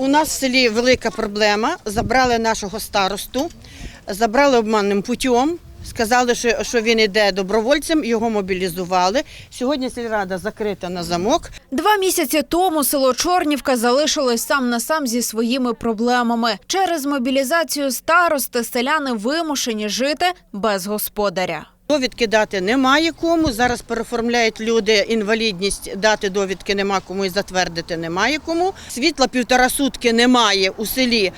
У нас в селі велика проблема. Забрали нашого старосту, забрали обманним путем. Сказали, що, він іде добровольцем, його мобілізували. Сьогодні сільрада закрита на замок. Два місяці тому село Чорнівка залишилось сам на сам зі своїми проблемами. Через мобілізацію старости селяни вимушені жити без господаря. Довідки дати немає кому. Зараз переформляють люди інвалідність, дати довідки нема кому і затвердити немає кому. Світла півтора сутки немає у селі,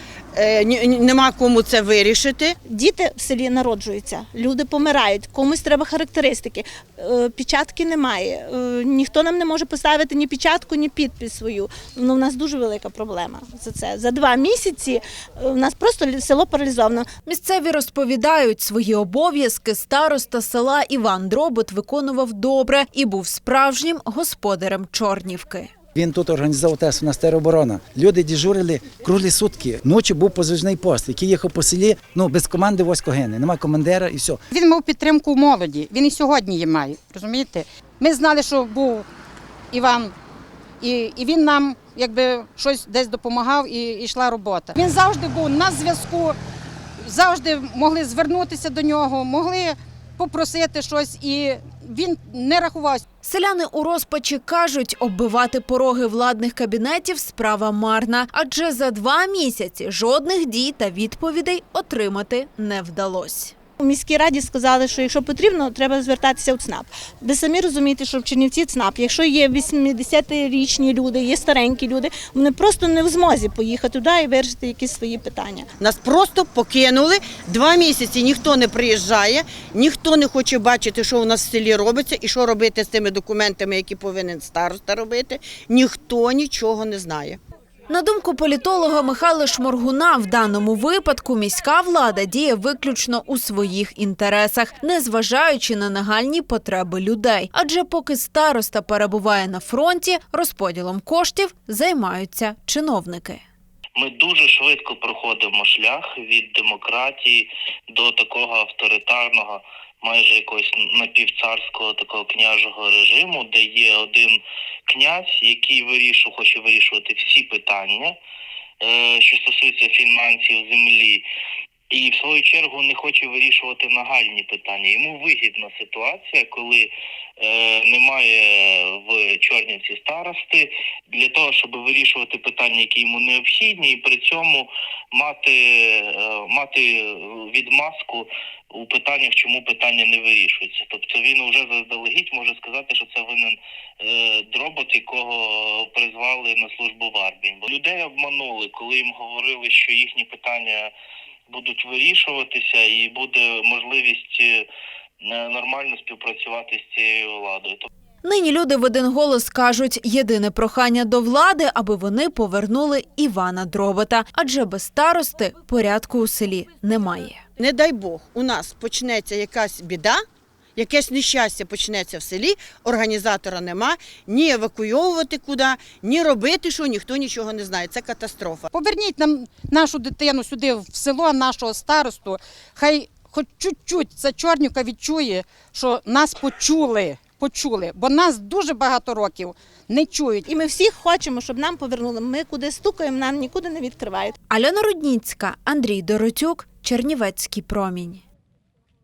нема кому це вирішити. Діти в селі народжуються, люди помирають, комусь треба характеристики. Е, Печатки немає. Е, Ніхто нам не може поставити ні печатку, ні підпис свою. Ну, у нас дуже велика проблема за це. За два місяці е, у нас просто лі- село паралізовано. Місцеві розповідають, свої обов'язки староста села Іван Дробот виконував добре і був справжнім господарем Чорнівки. Він тут організував ТЕС, у нас тероборона. Люди дежурили круглі сутки. Ночі був позивний пост, який їхав по селі, ну без команди військо гине. Нема командира і все. Він мав підтримку молоді. Він і сьогодні її має. Розумієте? Ми знали, що був Іван, і, і він нам якби щось десь допомагав і і йшла робота. Він завжди був на зв'язку, завжди могли звернутися до нього, могли попросити щось, і він не рахувався. Селяни у розпачі кажуть, оббивати пороги владних кабінетів справа марна, адже за два місяці жодних дій та відповідей отримати не вдалося. У міській раді сказали, що якщо потрібно, треба звертатися у ЦНАП. Ви самі розумієте, що в Чернівці ЦНАП, якщо є 80-річні люди, є старенькі люди, вони просто не в змозі поїхати туди і вирішити якісь свої питання. Нас просто покинули. Два місяці ніхто не приїжджає, ніхто не хоче бачити, що у нас в селі робиться і що робити з тими документами, які повинен староста робити. Ніхто нічого не знає. На думку політолога Михайла Шморгуна, в даному випадку міська влада діє виключно у своїх інтересах, незважаючи на нагальні потреби людей. Адже поки староста перебуває на фронті, розподілом коштів займаються чиновники. Ми дуже швидко проходимо шлях від демократії до такого авторитарного, майже якогось напівцарського такого княжого режиму, де є один князь, який вирішує, хоче вирішувати всі питання, е, що стосуються фінансів, землі. І в свою чергу не хоче вирішувати нагальні питання. Йому вигідна ситуація, коли немає в Чорнівці старости для того, щоб вирішувати питання, які йому необхідні, і при цьому мати, е, мати відмазку у питаннях, чому питання не вирішується. Тобто він вже заздалегідь може сказати, що це винен е, дробот, якого призвали на службу в армії. Бо людей обманули, коли їм говорили, що їхні питання будуть вирішуватися, і буде можливість е, нормально співпрацювати з цією владою. Нині люди в один голос кажуть єдине прохання до влади, аби вони повернули Івана Дробота, адже без старости порядку у селі немає. Не дай Бог, у нас почнеться якась біда, якесь нещастя почнеться в селі, організатора нема, ні евакуйовувати куди, ні робити що, ніхто нічого не знає. Це катастрофа. Поверніть нам нашу дитину сюди в село, нашого старосту. Хай хоч чуть-чуть ця чорнюка відчує, що нас почули. Почули, бо нас дуже багато років не чують. І ми всі хочемо, щоб нам повернули. Ми куди стукаємо, нам нікуди не відкривають. Альона Рудніцька, Андрій Доротюк, Чернівецький промінь.